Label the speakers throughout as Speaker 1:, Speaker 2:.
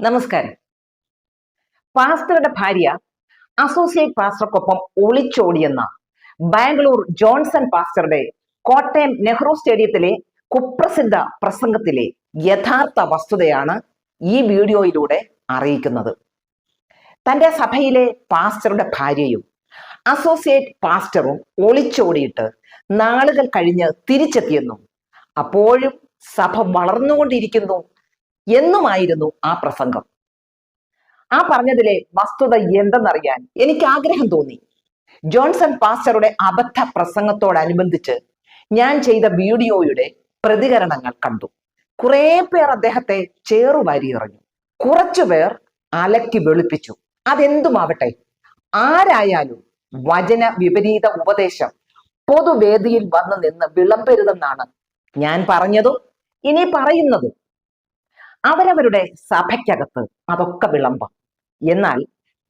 Speaker 1: നമസ്കാരം. പാസ്റ്ററുടെ ഭാര്യ അസോസിയേറ്റ് പാസ്റ്റർക്കൊപ്പം ഒളിച്ചോടിയെന്ന ബാംഗ്ലൂർ ജോൺസൺ പാസ്റ്ററുടെ കോട്ടയം നെഹ്റു സ്റ്റേഡിയത്തിലെ കുപ്രസിദ്ധ പ്രസംഗത്തിലെ യഥാർത്ഥ വസ്തുതയാണ് ഈ വീഡിയോയിലൂടെ അറിയിക്കുന്നത്. തന്റെ സഭയിലെ പാസ്റ്ററുടെ ഭാര്യയും അസോസിയേറ്റ് പാസ്റ്ററും ഒളിച്ചോടിയിട്ട് നാളുകൾ കഴിഞ്ഞ് തിരിച്ചെത്തിയെന്നും അപ്പോഴും സഭ വളർന്നുകൊണ്ടിരിക്കുന്നു എന്നുമായിരുന്നു ആ പ്രസംഗം. ആ പറഞ്ഞതിലെ വസ്തുത എന്തെന്നറിയാൻ എനിക്ക് ആഗ്രഹം തോന്നി. ജോൺസൺ പാസ്റ്ററുടെ അബദ്ധ പ്രസംഗത്തോടനുബന്ധിച്ച് ഞാൻ ചെയ്ത വീഡിയോയുടെ പ്രതികരണങ്ങൾ കണ്ടു. കുറേ പേർ അദ്ദേഹത്തെ ചേറുവാരി എറിഞ്ഞു കുറച്ചുപേർ അലക്കി വെളുപ്പിച്ചു. അതെന്തുമാവട്ടെ? ആരായാലും വചന വിപരീത ഉപദേശം പൊതുവേദിയിൽ വന്നു നിന്ന് വിളമ്പരുതെന്നാണ് ഞാൻ പറഞ്ഞതും ഇനി പറയുന്നതും. അവരവരുടെ സഭയ്ക്കകത്ത് അതൊക്കെ വിളമ്പാം. എന്നാൽ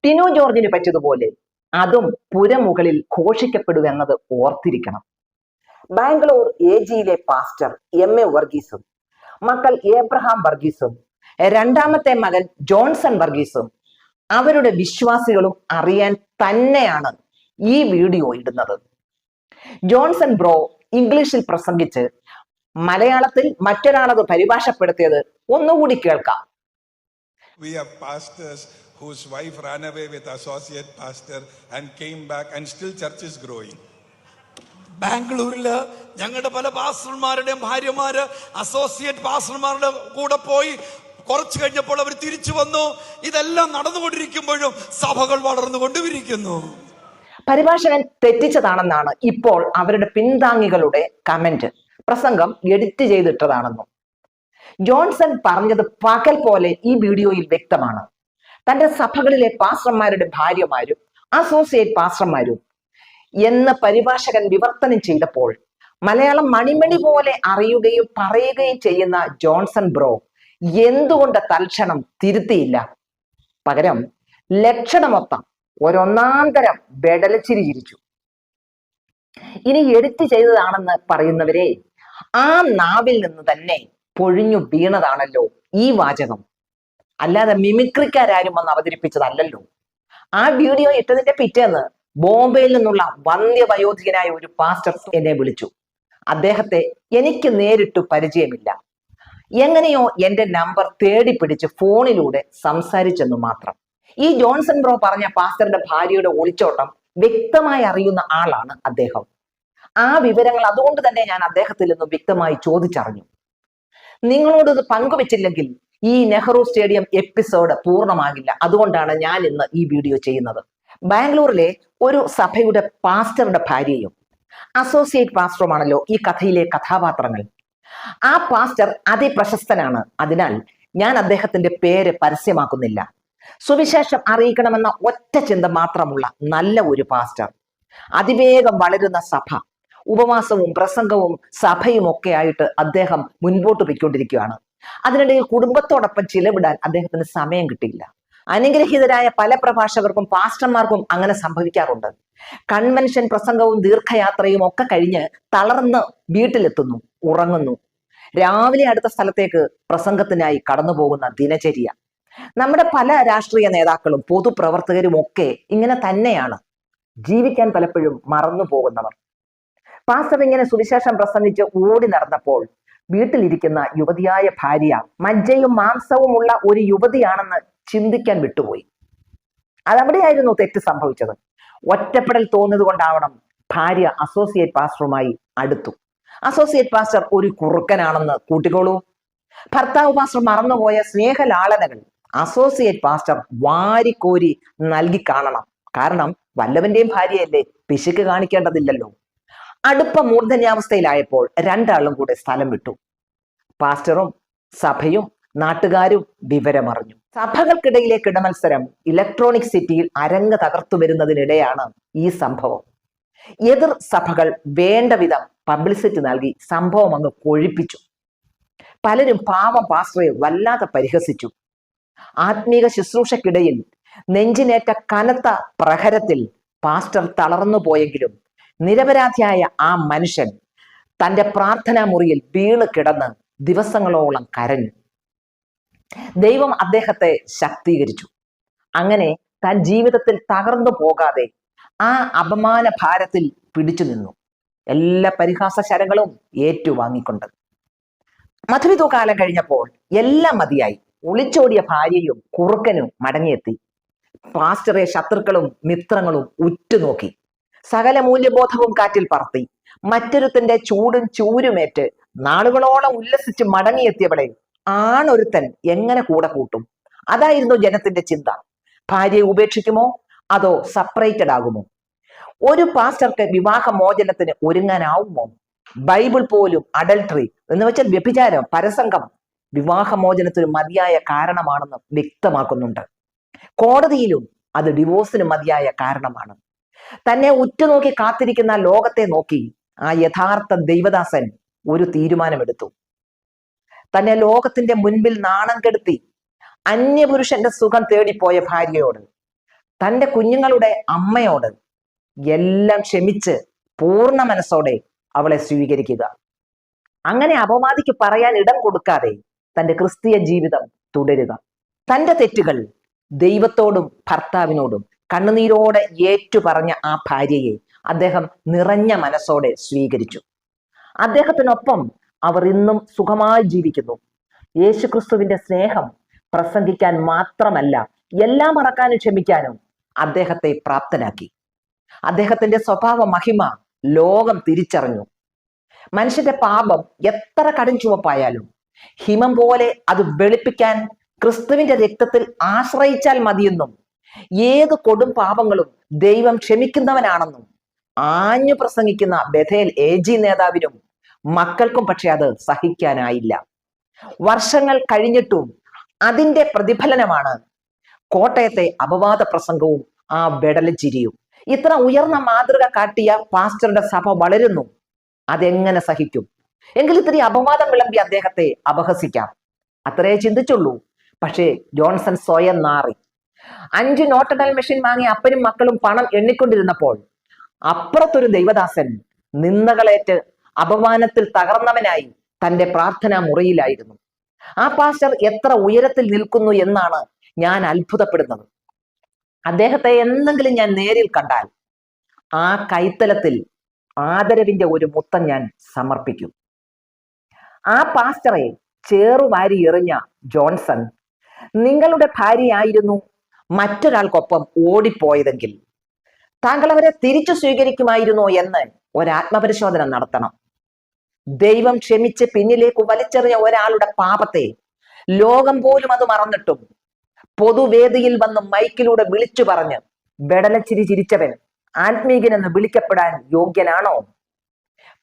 Speaker 1: ടിനു ജോർജിന് പറ്റിയതുപോലെ അതും പുരമുകളിൽ ഘോഷിക്കപ്പെടുക എന്നത് ഓർത്തിരിക്കണം. ബാംഗ്ലൂർ എ ജിയിലെ പാസ്റ്റർ എം എ വർഗീസും മക്കൾ ഏബ്രഹാം വർഗീസും രണ്ടാമത്തെ മകൻ ജോൺസൺ വർഗീസും അവരുടെ വിശ്വാസികളും അറിയാൻ തന്നെയാണ് ഈ വീഡിയോ ഇടുന്നത്. ജോൺസൺ ബ്രോ ഇംഗ്ലീഷിൽ പ്രസംഗിച്ച് മലയാളത്തിൽ മറ്റൊരാളത് പരിഭാഷപ്പെടുത്തിയത് ഒന്നുകൂടി കേൾക്കാം.
Speaker 2: We have pastors whose wife ran away with associate pastor and came back and still church is growing.
Speaker 3: ബാംഗ്ലൂരിൽ ഞങ്ങളുടെ പല പാസ്റ്റർമാരുടെയും ഭാര്യമാര് അസോസിയേറ്റ് പാസ്റ്റർമാരുടെ കൂടെ പോയി കുറച്ചു കഴിഞ്ഞപ്പോൾ അവർ തിരിച്ചു വന്നു. ഇതെല്ലാം നടന്നുകൊണ്ടിരിക്കുമ്പോഴും സഭകൾ വളർന്നുകൊണ്ടിരിക്കുന്നു.
Speaker 1: പരിഭാഷകൻ തെറ്റിച്ചതാണെന്നാണ് ഇപ്പോൾ അവരുടെ പിന്താങ്ങികളുടെ കമന്റ്. പ്രസംഗം എഡിറ്റ് ചെയ്തിട്ടതാണെന്നും. ജോൺസൺ പറഞ്ഞത് പകൽ പോലെ ഈ വീഡിയോയിൽ വ്യക്തമാണ്. തന്റെ സഭകളിലെ പാസ്റ്റർമാരുടെ ഭാര്യമാരും അസോസിയേറ്റ് പാസ്റ്റർമാരും എന്ന് പരിഭാഷകൻ വിവർത്തനം ചെയ്തപ്പോൾ മലയാളം മണിമണി പോലെ അറിയുകയും പറയുകയും ചെയ്യുന്ന ജോൺസൺ ബ്രോ എന്തുകൊണ്ട് തൽക്ഷണം തിരുത്തിയില്ല? പകരം ലക്ഷണമൊത്തം ഒരൊന്നാന്തരം ബെടലച്ചിരി ചിരിച്ചു ഇനി എഡിറ്റ് ചെയ്തതാണെന്ന് പറയുന്നവരെ ആ നാവിൽ നിന്ന് തന്നെ പൊഴിഞ്ഞു വീണതാണല്ലോ ഈ വാചകം. അല്ലാതെ മിമിക്രിക്കാരും വന്ന് അവതരിപ്പിച്ചതല്ലല്ലോ. ആ വീഡിയോ ഇട്ടതിന്റെ പിറ്റേന്ന് ബോംബെയിൽ നിന്നുള്ള വന്ധ്യവയോധികനായ ഒരു പാസ്റ്റർ എന്നെ വിളിച്ചു. അദ്ദേഹത്തെ എനിക്ക് നേരിട്ട് പരിചയമില്ല. എങ്ങനെയോ എന്റെ നമ്പർ തേടി പിടിച്ച് ഫോണിലൂടെ സംസാരിച്ചെന്നു മാത്രം. ഈ ജോൺസൺ ബ്രോ പറഞ്ഞ പാസ്റ്ററിന്റെ ഭാര്യയുടെ ഒളിച്ചോട്ടം വ്യക്തമായി അറിയുന്ന ആളാണ് അദ്ദേഹം. ആ വിവരങ്ങൾ അതുകൊണ്ട് തന്നെ ഞാൻ അദ്ദേഹത്തിൽ നിന്ന് വ്യക്തമായി ചോദിച്ചറിഞ്ഞു. നിങ്ങളോട് ഇത് പങ്കുവെച്ചില്ലെങ്കിൽ ഈ നെഹ്റു സ്റ്റേഡിയം എപ്പിസോഡ് പൂർണമാകില്ല. അതുകൊണ്ടാണ് ഞാൻ ഇന്ന് ഈ വീഡിയോ ചെയ്യുന്നത്. ബാംഗ്ലൂരിലെ ഒരു സഭയുടെ പാസ്റ്ററുടെ ഭാര്യയും അസോസിയേറ്റ് പാസ്റ്ററുമാണല്ലോ ഈ കഥയിലെ കഥാപാത്രങ്ങൾ. ആ പാസ്റ്റർ അതിപ്രശസ്തനാണ്. അതിനാൽ ഞാൻ അദ്ദേഹത്തിന്റെ പേര് പരസ്യമാക്കുന്നില്ല. സുവിശേഷം അറിയിക്കണമെന്ന ഒറ്റ ചിന്ത മാത്രമുള്ള നല്ല ഒരു പാസ്റ്റർ. അതിവേഗം വളരുന്ന സഭ. ഉപവാസവും പ്രസംഗവും സഭയും ഒക്കെ ആയിട്ട് അദ്ദേഹം മുൻപോട്ട് പോയിക്കൊണ്ടിരിക്കുകയാണ്. അതിനിടയിൽ കുടുംബത്തോടൊപ്പം ചിലവിടാൻ അദ്ദേഹത്തിന് സമയം കിട്ടിയില്ല. അനുഗ്രഹീതരായ പല പ്രഭാഷകർക്കും പാസ്റ്റർമാർക്കും അങ്ങനെ സംഭവിക്കാറുണ്ട്. കൺവെൻഷൻ പ്രസംഗവും ദീർഘയാത്രയും ഒക്കെ കഴിഞ്ഞ് തളർന്ന് വീട്ടിലെത്തുന്നു ഉറങ്ങുന്നു. രാവിലെ അടുത്ത സ്ഥലത്തേക്ക് പ്രസംഗത്തിനായി കടന്നു പോകുന്ന ദിനചര്യ. നമ്മുടെ പല രാഷ്ട്രീയ നേതാക്കളും പൊതുപ്രവർത്തകരും ഒക്കെ ഇങ്ങനെ തന്നെയാണ്. ജീവിക്കാൻ പലപ്പോഴും മറന്നു പോകുന്നവർ പാസ്റ്റർ ഇങ്ങനെ സുവിശേഷം പ്രസംഗിച്ച് ഓടി നടന്നപ്പോൾ വീട്ടിലിരിക്കുന്ന യുവതിയായ ഭാര്യ മജ്ജയും മാംസവുമുള്ള ഒരു യുവതിയാണെന്ന് ചിന്തിക്കാൻ വിട്ടുപോയി. അതവിടെയായിരുന്നു തെറ്റ് സംഭവിച്ചത്? ഒറ്റപ്പെടൽ തോന്നിയത് കൊണ്ടാവണം ഭാര്യ അസോസിയേറ്റ് പാസ്റ്ററുമായി അടുത്തു. അസോസിയേറ്റ് പാസ്റ്റർ ഒരു കുറുക്കനാണെന്ന് കൂട്ടിക്കോളൂ. ഭർത്താവ് പാസ്റ്റർ മറന്നുപോയ സ്നേഹലാളനകൾ അസോസിയേറ്റ് പാസ്റ്റർ വാരിക്കോരി നൽകി കാണണം. കാരണം വല്ലവന്റെയും ഭാര്യയല്ലേ പിശുക്ക് കാണിക്കേണ്ടതില്ലല്ലോ. അടുപ്പ മൂർധന്യാവസ്ഥയിലായപ്പോൾ രണ്ടാളും കൂടെ സ്ഥലം വിട്ടു. പാസ്റ്ററും സഭയും നാട്ടുകാരും വിവരമറിഞ്ഞു. സഭകൾക്കിടയിലെ കിടമത്സരം ഇലക്ട്രോണിക് സിറ്റിയിൽ അരങ്ങ് തകർത്തു വരുന്നതിനിടെയാണ് ഈ സംഭവം. എതിർ സഭകൾ വേണ്ട വിധം പബ്ലിസിറ്റി നൽകി സംഭവം അങ്ങ് കൊഴിപ്പിച്ചു. പലരും പാവം പാസ്റ്ററെ വല്ലാതെ പരിഹസിച്ചു. ആത്മീക ശുശ്രൂഷക്കിടയിൽ നെഞ്ചിനേറ്റ കനത്ത പ്രഹരത്തിൽ പാസ്റ്റർ തളർന്നു പോയെങ്കിലും നിരപരാധിയായ ആ മനുഷ്യൻ തന്റെ പ്രാർത്ഥനാ മുറിയിൽ വീണ് കിടന്ന് ദിവസങ്ങളോളം കരഞ്ഞു. ദൈവം അദ്ദേഹത്തെ ശക്തീകരിച്ചു. അങ്ങനെ താൻ ജീവിതത്തിൽ തകർന്നു പോകാതെ ആ അപമാന ഭാരത്തിൽ പിടിച്ചു നിന്നു. എല്ലാ പരിഹാസ ശരങ്ങളും ഏറ്റുവാങ്ങിക്കൊണ്ട്. മധുവിധു കാലം കഴിഞ്ഞപ്പോൾ എല്ലാം മതിയായി. ഒളിച്ചോടിയ ഭാര്യയും കുറുക്കനും മടങ്ങിയെത്തി. പാസ്റ്ററെ ശത്രുക്കളും മിത്രങ്ങളും ഉറ്റുനോക്കി. സകല മൂല്യബോധവും കാറ്റിൽ പറത്തി. മറ്റൊരുത്തന്റെ ചൂടും ചൂരുമേറ്റ് നാളുകളോളം ഉല്ലസിച്ച് മടങ്ങിയെത്തിയവളെ ആണൊരുത്തൻ എങ്ങനെ കൂടെ കൂട്ടും? അതായിരുന്നു ജനത്തിന്റെ ചിന്ത. ഭാര്യയെ ഉപേക്ഷിക്കുമോ? അതോ സെപ്പറേറ്റഡ് ആകുമോ? ഒരു പാസ്റ്റർക്ക് വിവാഹമോചനത്തിന് ഒരുങ്ങാനാവുമോ? ബൈബിൾ പോലും അഡൽട്ടറി എന്ന് വെച്ചാൽ വ്യഭിചാരം പരസംഗം വിവാഹമോചനത്തിന് മതിയായ കാരണമാണെന്ന് വ്യക്തമാക്കുന്നുണ്ട്. കോടതിയിലും അത് ഡിവോഴ്സിന് മതിയായ കാരണമാണ്. തന്നെ ഉറ്റുനോക്കി കാത്തിരിക്കുന്ന ലോകത്തെ നോക്കി ആ യഥാർത്ഥ ദൈവദാസൻ ഒരു തീരുമാനമെടുത്തു. തന്നെ ലോകത്തിന്റെ മുൻപിൽ നാണം കെടുത്തി അന്യപുരുഷന്റെ സുഖം തേടിപ്പോയ ഭാര്യയോട് തന്റെ കുഞ്ഞുങ്ങളുടെ അമ്മയോട് എല്ലാം ക്ഷമിച്ച് പൂർണ മനസ്സോടെ അവളെ സ്വീകരിക്കുക. അങ്ങനെ അപമാതിക്ക് പറയാൻ ഇടം കൊടുക്കാതെ തന്റെ ക്രിസ്തീയ ജീവിതം തുടരുക. തന്റെ തെറ്റുകൾ ദൈവത്തോടും ഭർത്താവിനോടും കണ്ണുനീരോടെ ഏറ്റു പറഞ്ഞ ആ ഭാര്യയെ അദ്ദേഹം നിറഞ്ഞ മനസ്സോടെ സ്വീകരിച്ചു. അദ്ദേഹത്തിനൊപ്പം അവർ ഇന്നും സുഖമായി ജീവിക്കുന്നു. യേശുക്രിസ്തുവിന്റെ സ്നേഹം പ്രസംഗിക്കാൻ മാത്രമല്ല എല്ലാം മറക്കാനും ക്ഷമിക്കാനും അദ്ദേഹത്തെ പ്രാപ്തനാക്കി. അദ്ദേഹത്തിന്റെ സ്വഭാവ മഹിമ ലോകം തിരിച്ചറിഞ്ഞു. മനുഷ്യന്റെ പാപം എത്ര കടും ചുവപ്പായാലും ഹിമം പോലെ അത് വെളുപ്പിക്കാൻ ക്രിസ്തുവിന്റെ രക്തത്തിൽ ആശ്രയിച്ചാൽ മതിയെന്നും ഏത് കൊടും പാപങ്ങളും ദൈവം ക്ഷമിക്കുന്നവനാണെന്നും ആഞ്ഞു പ്രസംഗിക്കുന്ന ബഥേൽ എ ജി നേതാവിനും മക്കൾക്കും പക്ഷെ അത് സഹിക്കാനായില്ല. വർഷങ്ങൾ കഴിഞ്ഞിട്ടും അതിന്റെ പ്രതിഫലനമാണ് കോട്ടയത്തെ അപവാദ പ്രസംഗവും ആ വെടലച്ചിരിയും ഇത്ര ഉയർന്ന മാതൃക കാട്ടിയ പാസ്റ്ററുടെ സഭ വളരുന്നു. അതെങ്ങനെ സഹിക്കും? എങ്കിൽ ഇത്തിരി അപവാദം വിളമ്പി അദ്ദേഹത്തെ അപഹസിക്കാം. അത്രേ ചിന്തിച്ചുള്ളൂ. പക്ഷേ ജോൺസൺ സ്വയം നാറി. അഞ്ച് നോട്ടഡൽ മെഷീൻ വാങ്ങി അപ്പനും മക്കളും പണം എണ്ണിക്കൊണ്ടിരുന്നപ്പോൾ അപ്പുറത്തൊരു ദൈവദാസൻ നിന്ദകളേറ്റ് അപമാനത്തിൽ തകർന്നവനായി തന്റെ പ്രാർത്ഥനാ മുറിയിലായിരുന്നു. ആ പാസ്റ്റർ എത്ര ഉയരത്തിൽ നിൽക്കുന്നു എന്നാണ് ഞാൻ അത്ഭുതപ്പെടുന്നത്. അദ്ദേഹത്തെ എന്തെങ്കിലും ഞാൻ നേരിൽ കണ്ടാൽ ആ കൈത്തലത്തിൽ ആദരവിന്റെ ഒരു മുത്തം ഞാൻ സമർപ്പിക്കും. ആ പാസ്റ്ററെ ചേറുവാരി എറിഞ്ഞ ജോൺസൺ നിങ്ങളുടെ ഭാര്യയായിരുന്നു മറ്റൊരാൾക്കൊപ്പം ഓടിപ്പോയതെങ്കിൽ താങ്കൾ അവരെ തിരിച്ചു സ്വീകരിക്കുമായിരുന്നോ എന്ന് ഒരാത്മപരിശോധന നടത്തണം. ദൈവം ക്ഷമിച്ച് പിന്നിലേക്ക് വലിച്ചെറിഞ്ഞ ഒരാളുടെ പാപത്തെ ലോകം പോലും അത് മറന്നിട്ടും പൊതുവേദിയിൽ വന്ന് മൈക്കിലൂടെ വിളിച്ചു പറഞ്ഞ് വെടലച്ചിരി ചിരിച്ചവൻ ആത്മീകനെന്ന് വിളിക്കപ്പെടാൻ യോഗ്യനാണോ?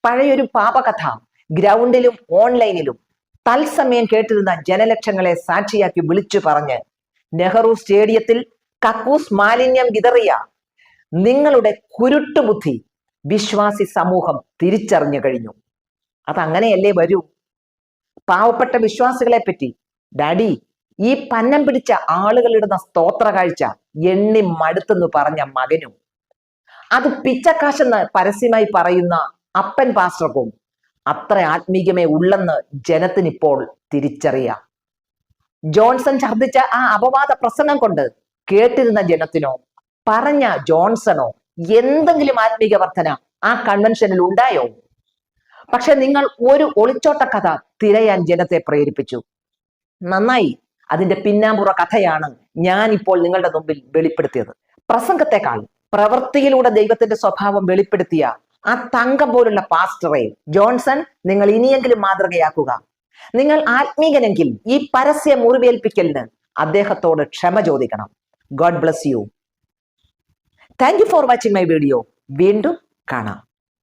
Speaker 1: പഴയൊരു പാപകഥ ഗ്രൗണ്ടിലും ഓൺലൈനിലും തത്സമയം കേട്ടിരുന്ന ജനലക്ഷങ്ങളെ സാക്ഷിയാക്കി വിളിച്ചു പറഞ്ഞ് നെഹ്റു സ്റ്റേഡിയത്തിൽ കക്കൂസ് മാലിന്യം വിതറിയ നിങ്ങളുടെ കുരുട്ടുബുദ്ധി വിശ്വാസി സമൂഹം തിരിച്ചറിഞ്ഞു കഴിഞ്ഞു. അതങ്ങനെയല്ലേ വരൂ? പാവപ്പെട്ട വിശ്വാസികളെ പറ്റി ഡാഡി ഈ പന്നം പിടിച്ച ആളുകളിടുന്ന സ്തോത്ര കാഴ്ച എണ്ണി മടുത്തെന്ന് പറഞ്ഞ മകനും. അത് പിച്ചക്കാശെന്ന് പരസ്യമായി പറയുന്ന അപ്പൻ പാസ്റ്റർക്കും അത്ര ആത്മീകമേ ഉള്ളെന്ന് ജനത്തിനിപ്പോൾ തിരിച്ചറിയാം. ജോൺസൺ ഛർദിച്ച ആ അപവാദ പ്രസംഗം കൊണ്ട് കേട്ടിരുന്ന ജനത്തിനോ പറഞ്ഞ ജോൺസണോ എന്തെങ്കിലും ആത്മീക വർധന ആ കൺവെൻഷനിൽ ഉണ്ടായോ? പക്ഷെ നിങ്ങൾ ഒരു ഒളിച്ചോട്ട കഥ തിരയാൻ ജനത്തെ പ്രേരിപ്പിച്ചു. നന്നായി. അതിന്റെ പിന്നാമ്പുറ കഥയാണ് ഞാൻ ഇപ്പോൾ നിങ്ങളുടെ മുമ്പിൽ വെളിപ്പെടുത്തിയത്. പ്രസംഗത്തെക്കാൾ പ്രവൃത്തിയിലൂടെ ദൈവത്തിന്റെ സ്വഭാവം വെളിപ്പെടുത്തിയ ആ തങ്കം പോലുള്ള പാസ്റ്ററെ ജോൺസൺ നിങ്ങൾ ഇനിയെങ്കിലും മാതൃകയാക്കുക. നിങ്ങൾ ആത്മീകനെങ്കിൽ ഈ പരസ്യ മുറിവേൽപ്പിക്കലിന് അദ്ദേഹത്തോട് ക്ഷമ ചോദിക്കണം. God bless you thank you for watching my video വീണ്ടും കാണാം.